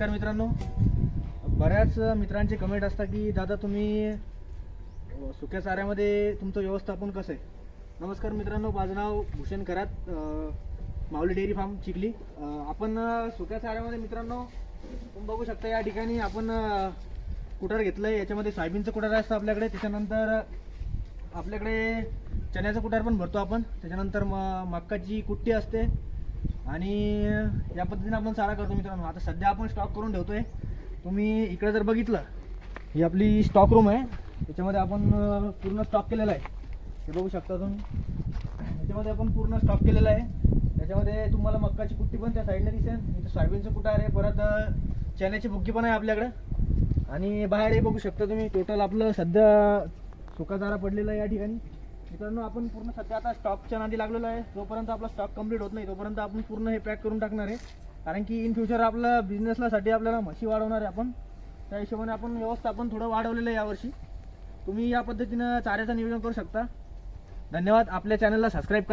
नमस्कार मित्रांनो. बऱ्याच मित्रांचे कमेंट असतात की दादा तुम्ही सुक्या चाऱ्यामध्ये तुमचं व्यवस्थापन कसं आहे? नमस्कार मित्रांनो माझं नाव भूषण करात माऊली डेअरी फार्म चिखली. आपण सुक्या चाऱ्यामध्ये मित्रांनो तुम्ही बघू शकता या ठिकाणी आपण कुठार कुटार घेतलं आहे याच्यामध्ये सोयाबीनचं कुटार असतं आपल्याकडे. त्याच्यानंतर आपल्याकडे चण्याचं कुटार पण भरतो आपण. त्याच्यानंतर म मक्काची कुट्टी असते. आणि या पद्धतीने आपण सारा करतो मित्रांनो. आता सध्या आपण स्टॉक करून ठेवतोय. तुम्ही इकडे जर बघितलं ही आपली स्टॉक रूम आहे. त्याच्यामध्ये आपण पूर्ण स्टॉक केलेला आहे. हे बघू शकता तुम्ही. याच्यामध्ये आपण पूर्ण स्टॉक केलेला आहे. त्याच्यामध्ये तुम्हाला मक्काची कुट्टी पण त्या साईडने दिसेल. इथं सोयाबीनचं कुठं आहे? परत चण्याची बुक्की पण आहे आपल्याकडं. आणि बाहेर हे बघू शकता तुम्ही. टोटल आपलं सध्या सुका चारा पडलेला आहे या ठिकाणी. मित्रांनो आपण पूर्ण सध्या आता स्टॉकच्या नादी लागलेलो आहे. जोपर्यंत आपला स्टॉक कंप्लीट होत नाही तोपर्यंत आपण पूर्ण हे पॅक करून टाकणार आहे. कारण की इन फ्युचर आपलं बिझनेसला साठी आपल्याला म्हशी वाढवणार आहे आपण. त्या हिशोबाने आपण व्यवस्थापन थोडं वाढवलेलं आहे यावर्षी. तुम्ही या पद्धतीनं चाऱ्याचं नियोजन करू शकता. धन्यवाद. आपल्या चॅनलला सबस्क्राईब करा.